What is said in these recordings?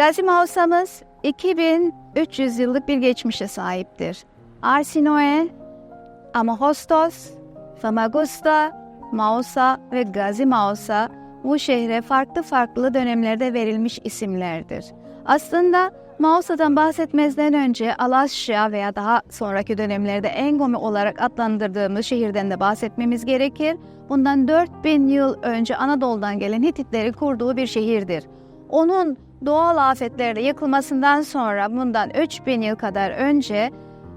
Gazi Mausa'mız 2300 yıllık bir geçmişe sahiptir. Arsinoe, Amahostos, Famagusta, Mausa ve Gazi Mausa bu şehre farklı farklı dönemlerde verilmiş isimlerdir. Aslında Mausa'dan bahsetmezden önce Alasya veya daha sonraki dönemlerde Engome olarak adlandırdığımız şehirden de bahsetmemiz gerekir. Bundan 4000 yıl önce Anadolu'dan gelen Hititleri kurduğu bir şehirdir. Onun doğal afetlerle yıkılmasından sonra bundan 3000 yıl kadar önce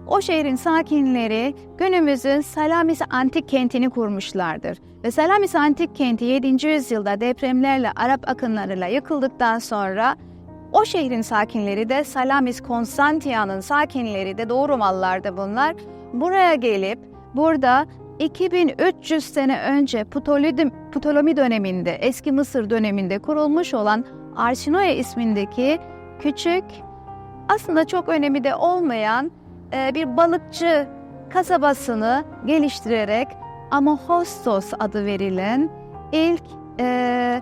o şehrin sakinleri günümüzün Salamis antik kentini kurmuşlardır. Ve Salamis antik kenti 7. yüzyılda depremlerle Arap akınlarıyla yıkıldıktan sonra o şehrin sakinleri de Salamis Konstantia'nın sakinleri de Doğu Romalılardı bunlar. Buraya gelip burada 2300 sene önce Ptolemy döneminde, eski Mısır döneminde kurulmuş olan Arsinoe ismindeki küçük, aslında çok önemi de olmayan e, bir balıkçı kasabasını geliştirerek Amahostos adı verilen ilk e,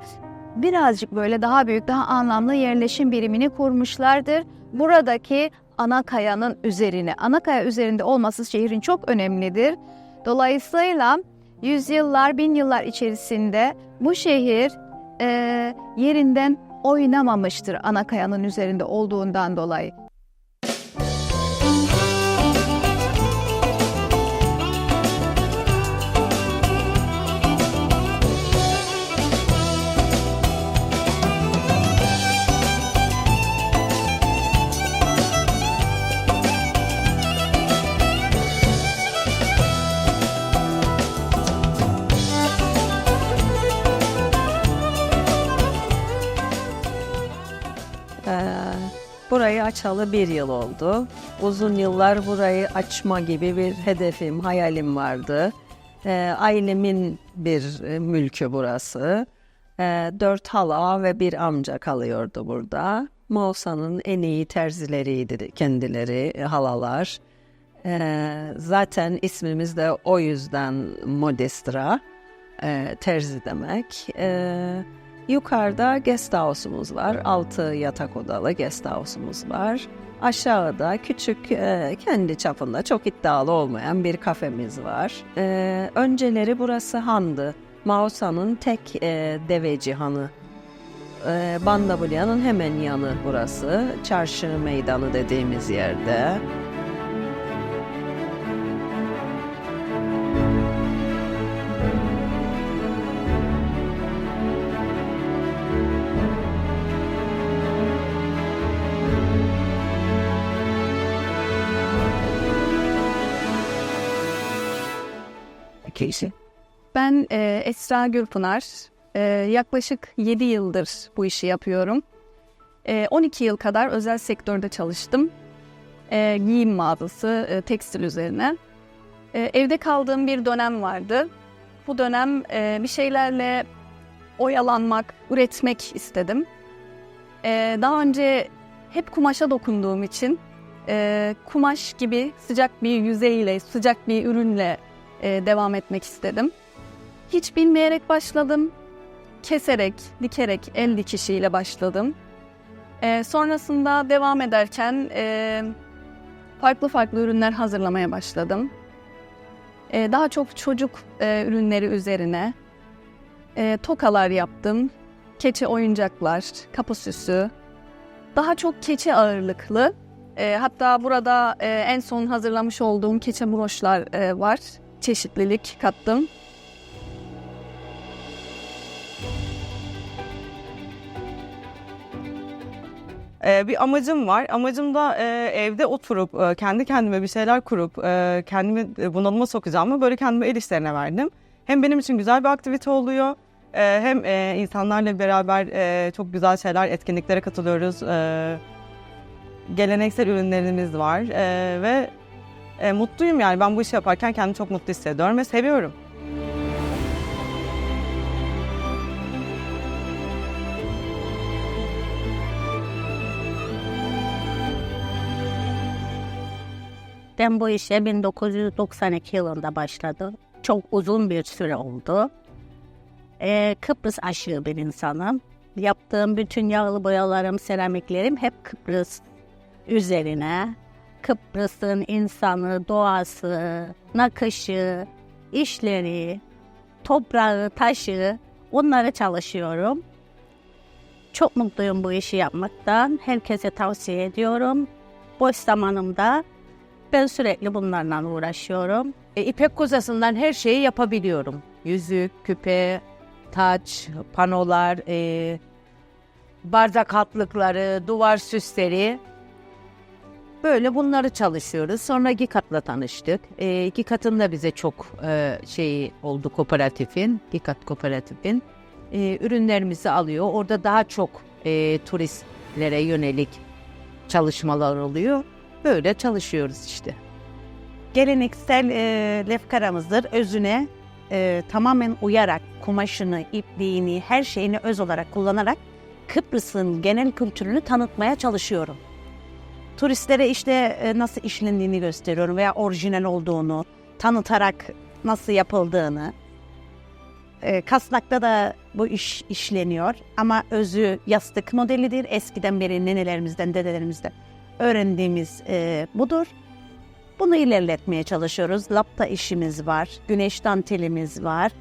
birazcık böyle daha büyük, daha anlamlı yerleşim birimini kurmuşlardır. Buradaki ana kayanın üzerine, ana kaya üzerinde olması şehrin çok önemlidir. Dolayısıyla yüzyıllar, bin yıllar içerisinde bu şehir e, yerinden oynamamıştır ana kayanın üzerinde olduğundan dolayı. Burayı açalı bir yıl oldu. Uzun yıllar burayı açma gibi bir hedefim, hayalim vardı. Ee, ailemin bir e, mülkü burası. Ee, dört hala ve bir amca kalıyordu burada. Mausa'nın en iyi terzileriydi kendileri, e, halalar. Ee, zaten ismimiz de o yüzden Modestra, e, terzi demek. Ee, Yukarıda guest house'umuz var. Altı yatak odalı guest house'umuz var. Aşağıda küçük e, kendi çapında çok iddialı olmayan bir kafemiz var. E, önceleri burası handı. Mausa'nın tek e, deveci hanı. E, Bandabulya'nın hemen yanı burası. Çarşı meydanı dediğimiz yerde. Casey. Ben e, Esra Gürpınar. E, yaklaşık 7 yıldır bu işi yapıyorum. E, 12 yıl kadar özel sektörde çalıştım. E, giyim mağazası, e, tekstil üzerine. E, evde kaldığım bir dönem vardı. Bu dönem e, bir şeylerle oyalanmak, üretmek istedim. E, daha önce hep kumaşa dokunduğum için e, kumaş gibi sıcak bir yüzeyle, sıcak bir ürünle devam etmek istedim. Hiç bilmeyerek başladım. Keserek, dikerek, el dikişiyle başladım. E, sonrasında devam ederken e, farklı farklı ürünler hazırlamaya başladım. E, daha çok çocuk e, ürünleri üzerine e, tokalar yaptım. Keçe oyuncaklar, kapı süsü. Daha çok keçe ağırlıklı. E, hatta burada e, en son hazırlamış olduğum keçe broşlar e, var çeşitlilik kattım. Ee, bir amacım var. Amacım da e, evde oturup e, kendi kendime bir şeyler kurup e, kendimi e, bunalıma sokacağımı böyle kendime el işlerine verdim. Hem benim için güzel bir aktivite oluyor. e, hem e, insanlarla beraber e, çok güzel şeyler, etkinliklere katılıyoruz. E, geleneksel ürünlerimiz var E, ve e, mutluyum yani ben bu işi yaparken kendimi çok mutlu hissediyorum ve seviyorum. Ben bu işe 1992 yılında başladım. Çok uzun bir süre oldu. Ee, Kıbrıs aşığı bir insanım. Yaptığım bütün yağlı boyalarım, seramiklerim hep Kıbrıs üzerine. Kıbrıs'ın insanı, doğası, nakışı, işleri, toprağı, taşı onları çalışıyorum. Çok mutluyum bu işi yapmaktan. Herkese tavsiye ediyorum. Boş zamanımda ben sürekli bunlarla uğraşıyorum. E, ipek kozasından her şeyi yapabiliyorum. Yüzük, küpe, taç, panolar, e, bardak altlıkları, duvar süsleri. Böyle bunları çalışıyoruz. Sonra Gikat'la tanıştık. E, Gikat'ın da bize çok e, şey oldu kooperatifin, Gikat kooperatifin. E, ürünlerimizi alıyor. Orada daha çok e, turistlere yönelik çalışmalar oluyor. Böyle çalışıyoruz işte. geleneksel e, lefkaramızdır. Özüne e, tamamen uyarak kumaşını, ipliğini, her şeyini öz olarak kullanarak Kıbrıs'ın genel kültürünü tanıtmaya çalışıyorum. Turistlere işte e, nasıl işlendiğini gösteriyorum veya orijinal olduğunu, tanıtarak nasıl yapıldığını. E, Kasnak'ta da bu iş işleniyor ama özü yastık modelidir. Eskiden beri nenelerimizden, dedelerimizden öğrendiğimiz e, budur. Bunu ilerletmeye çalışıyoruz. Lapta işimiz var, güneş dantelimiz var.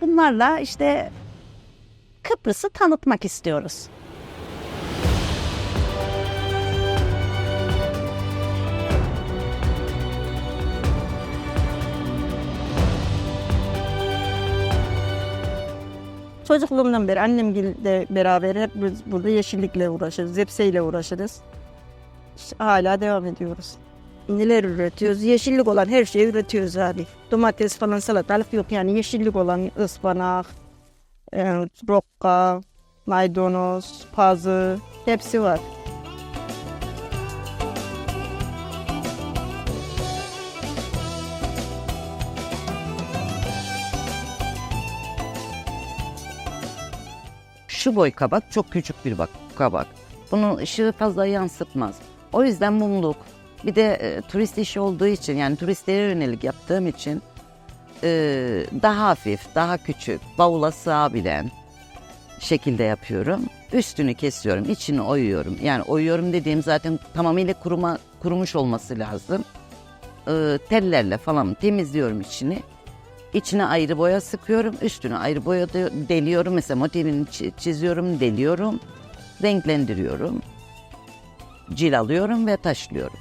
Bunlarla işte Kıbrıs'ı tanıtmak istiyoruz. Çocukluğumdan beri annemle beraber hep biz burada yeşillikle uğraşırız, zepseyle uğraşırız. İşte Hala devam ediyoruz. Neler üretiyoruz? Yeşillik olan her şeyi üretiyoruz abi. Domates falan salatalık yok yani yeşillik olan ıspanak, e, rokka, maydanoz, pazı hepsi var. Şu boy kabak çok küçük bir bak kabak. Bunun ışığı fazla yansıtmaz. O yüzden mumluk. Bir de e, turist işi olduğu için yani turistlere yönelik yaptığım için e, daha hafif, daha küçük, bavula sığabilen şekilde yapıyorum. Üstünü kesiyorum, içini oyuyorum. Yani oyuyorum dediğim zaten tamamıyla kuruma kurumuş olması lazım. E, tellerle falan temizliyorum içini. İçine ayrı boya sıkıyorum, üstüne ayrı boya deliyorum. Mesela motifini çi- çiziyorum, deliyorum, renklendiriyorum. Cilalıyorum ve taşlıyorum.